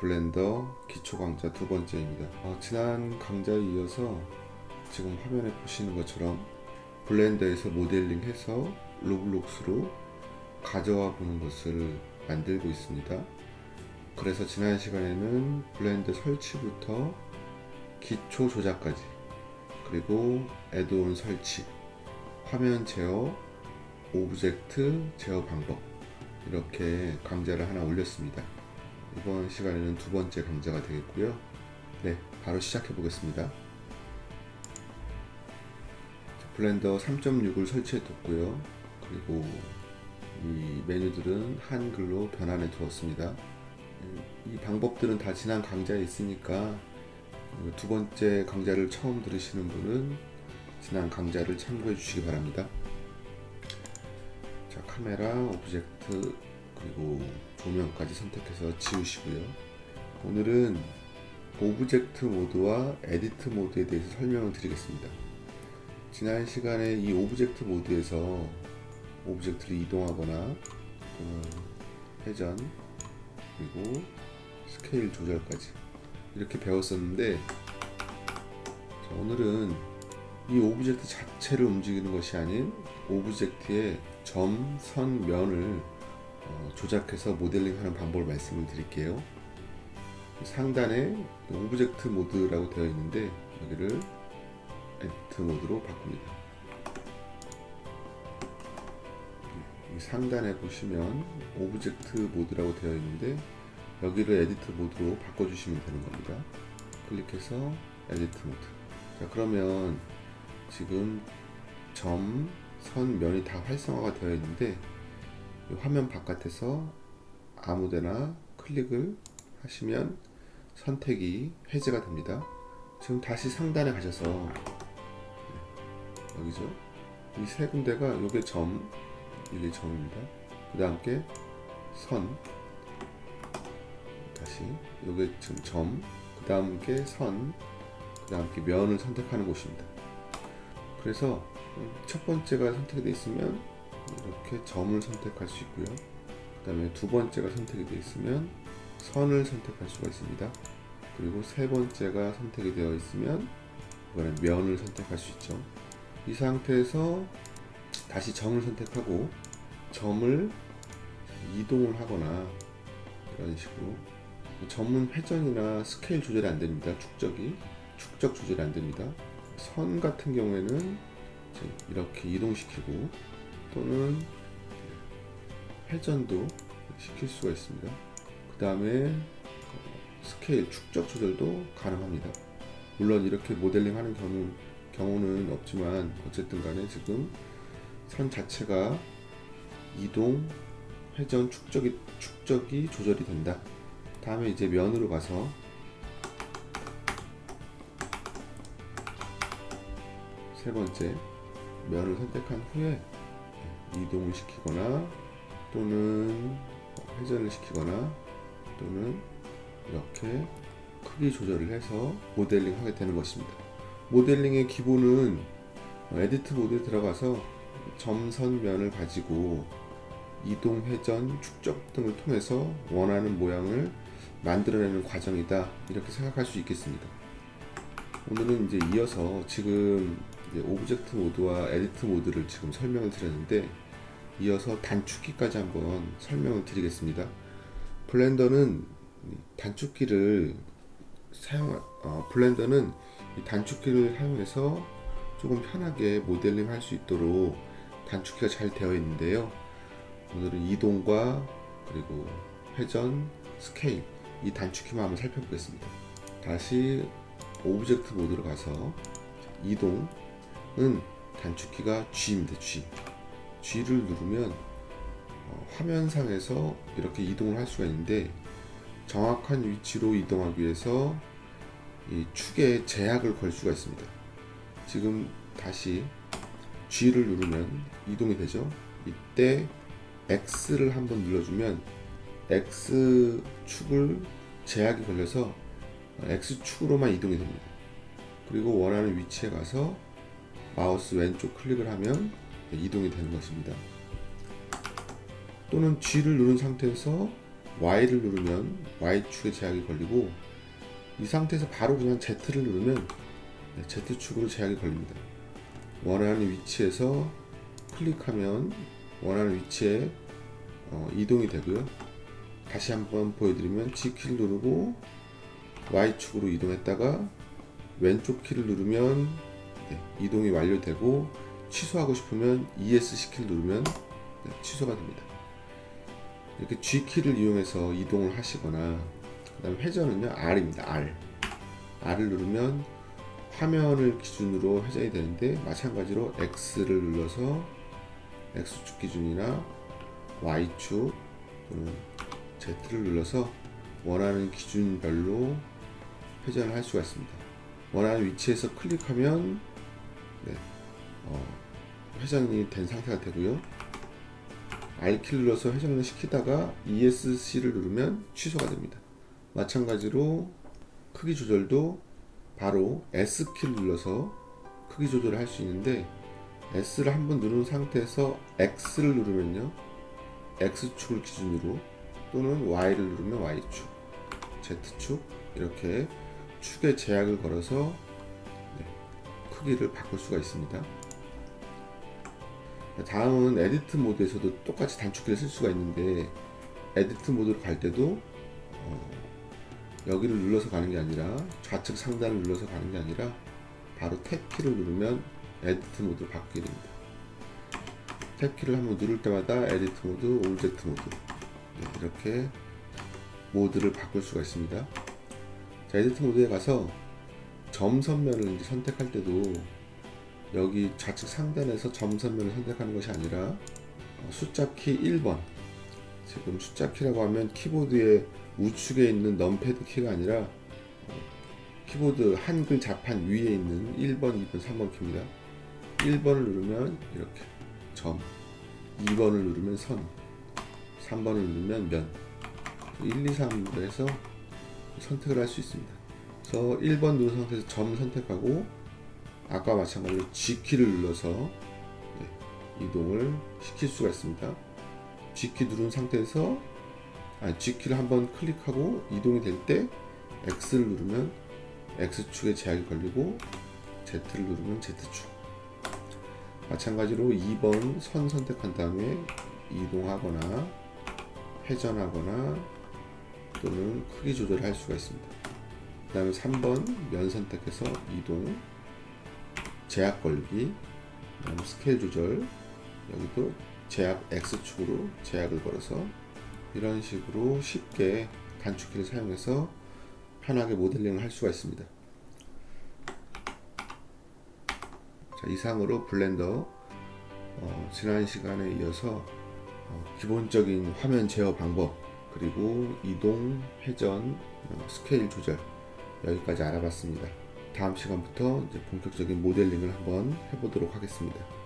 블렌더 기초 강좌 두 번째입니다. 어, 지난 강좌에 이어서 지금 화면에 보시는 것처럼 블렌더에서 모델링해서 로블록스로 가져와 보는 것을 만들고 있습니다. 그래서 지난 시간에는 블렌더 설치부터 기초 조작까지 그리고 애드온 설치, 화면 제어, 오브젝트 제어 방법 이렇게 강좌를 하나 올렸습니다. 이번 시간에는 두 번째 강좌가 되겠고요. 네, 바로 시작해 보겠습니다. 블렌더 3.6을 설치해 뒀고요. 그리고 이 메뉴들은 한글로 변환해 두었습니다. 이 방법들은 다 지난 강좌에 있으니까 두 번째 강좌를 처음 들으시는 분은 지난 강좌를 참고해 주시기 바랍니다. 자, 카메라, 오브젝트, 그리고 조명까지 선택해서 지우시고요. 오늘은 오브젝트 모드와 에디트 모드에 대해서 설명을 드리겠습니다. 지난 시간에 이 오브젝트 모드에서 오브젝트를 이동하거나 회전 그리고 스케일 조절까지 이렇게 배웠었는데 자, 오늘은 이 오브젝트 자체를 움직이는 것이 아닌 오브젝트의 점, 선, 면을 어, 조작해서 모델링하는 방법을 말씀을 드릴게요. 상단에 오브젝트 모드라고 되어 있는데 여기를 에디트 모드로 바꿉니다. 이 상단에 보시면 오브젝트 모드라고 되어 있는데 여기를 에디트 모드로 바꿔주시면 되는 겁니다. 클릭해서 에디트 모드. 자 그러면 지금 점, 선, 면이 다 활성화가 되어 있는데 이 화면 바깥에서 아무데나 클릭을 하시면 선택이 해제가 됩니다. 지금 다시 상단에 가셔서 네, 여기죠. 이 세 군데가 요게 점, 이게 점입니다. 그 다음께 선, 다시 요게 지금 점, 그 다음께 선, 그 다음께 면을 선택하는 곳입니다. 그래서 첫 번째가 선택이 되어 있으면 이렇게 점을 선택할 수 있고요. 그 다음에 두 번째가 선택이 되어 있으면 선을 선택할 수가 있습니다. 그리고 세 번째가 선택이 되어 있으면 이번엔 면을 선택할 수 있죠. 이 상태에서 다시 점을 선택하고 점을 이동을 하거나 이런 식으로 점은 회전이나 스케일 조절이 안 됩니다. 축적이 축적 조절이 안 됩니다. 선 같은 경우에는 이렇게 이동시키고 또는 회전도 시킬 수가 있습니다. 그 다음에 스케일 축적 조절도 가능합니다. 물론 이렇게 모델링 하는 경우, 경우는 없지만 어쨌든 간에 지금 선 자체가 이동, 회전, 축적이, 축적이 조절이 된다. 다음에 이제 면으로 가서 세 번째 면을 선택한 후에 이동을 시키거나 또는 회전을 시키거나 또는 이렇게 크기 조절을 해서 모델링 하게 되는 것입니다. 모델링의 기본은 에디트 모드에 들어가서 점선면을 가지고 이동, 회전, 축적 등을 통해서 원하는 모양을 만들어내는 과정이다 이렇게 생각할 수 있겠습니다. 오늘은 이제 이어서 지금 이제 오브젝트 모드와 에디트 모드를 지금 설명을 드렸는데 이어서 단축키까지 한번 설명을 드리겠습니다. 블렌더는 단축키를 사용 어, 블렌더는 이 단축키를 사용해서 조금 편하게 모델링 할 수 있도록 단축키가 잘 되어 있는데요. 오늘은 이동과 그리고 회전, 스케일 이 단축키만 한번 살펴보겠습니다. 다시 오브젝트 모드로 가서 이동은 단축키가 G입니다. G. G를 누르면 어, 화면상에서 이렇게 이동을 할 수가 있는데 정확한 위치로 이동하기 위해서 이 축에 제약을 걸 수가 있습니다. 지금 다시 G를 누르면 이동이 되죠. 이때 X를 한번 눌러주면 X 축을 제약이 걸려서 X 축으로만 이동이 됩니다. 그리고 원하는 위치에 가서 마우스 왼쪽 클릭을 하면 이동이 되는 것입니다. 또는 G를 누른 상태에서 Y를 누르면 Y축에 제약이 걸리고 이 상태에서 바로 그냥 Z를 누르면 네, Z축으로 제약이 걸립니다. 원하는 위치에서 클릭하면 원하는 위치에 어, 이동이 되고요. 다시 한번 보여드리면 G키를 누르고 Y축으로 이동했다가 왼쪽 키를 누르면 네, 이동이 완료되고 취소하고 싶으면 ES 키를 누르면 네, 취소가 됩니다. 이렇게 G 키를 이용해서 이동을 하시거나 그다음 회전은요 R입니다. R. R을 누르면 화면을 기준으로 회전이 되는데 마찬가지로 X를 눌러서 X축 기준이나 Y축 또는 Z를 눌러서 원하는 기준별로 회전을 할 수가 있습니다. 원하는 위치에서 클릭하면 네, 어, 회전이 된 상태가 되고요. R키를 눌러서 회전을 시키다가 ESC를 누르면 취소가 됩니다. 마찬가지로 크기 조절도 바로 S키를 눌러서 크기 조절을 할 수 있는데 S를 한번 누른 상태에서 X를 누르면요. X축을 기준으로 또는 Y를 누르면 Y축, Z축 이렇게 축에 제약을 걸어서 네, 크기를 바꿀 수가 있습니다. 다음은 에디트 모드에서도 똑같이 단축키를 쓸 수가 있는데 에디트 모드로 갈 때도 어, 여기를 눌러서 가는 게 아니라 좌측 상단을 눌러서 가는 게 아니라 바로 탭키를 누르면 에디트 모드로 바뀌게 됩니다. 탭키를 한번 누를 때마다 에디트 모드, 오브젝트 모드 네, 이렇게 모드를 바꿀 수가 있습니다. 자, 에디트 모드에 가서 점 선면을 이제 선택할 때도 여기 좌측 상단에서 점 선면을 선택하는 것이 아니라 어, 숫자 키 1번 지금 숫자 키라고 하면 키보드의 우측에 있는 넘패드 키가 아니라 어, 키보드 한글 자판 위에 있는 1번, 2번, 3번 키입니다. 1번을 누르면 이렇게 점, 2번을 누르면 선, 3번을 누르면 면, 1, 2, 3으로 해서 선택을 할 수 있습니다. 그래서 1번 누른 상태에서 점 선택하고 아까 마찬가지로 G키를 눌러서 네, 이동을 시킬 수가 있습니다. G키 누른 상태에서 아, G키를 한번 클릭하고 이동이 될 때 X를 누르면 X축에 제약이 걸리고 Z를 누르면 Z축 마찬가지로 2번 선 선택한 다음에 이동하거나 회전하거나 또는 크기 조절을 할 수가 있습니다. 그 다음에 3번 면 선택해서 이동 제약 걸기 스케일 조절 여기도 제약 X축으로 제약을 걸어서 이런 식으로 쉽게 단축키를 사용해서 편하게 모델링을 할 수가 있습니다. 자, 이상으로 블렌더 어, 지난 시간에 이어서 어, 기본적인 화면 제어 방법 그리고 이동, 회전, 어, 스케일 조절 여기까지 알아봤습니다. 다음 시간부터 이제 본격적인 모델링을 한번 해보도록 하겠습니다.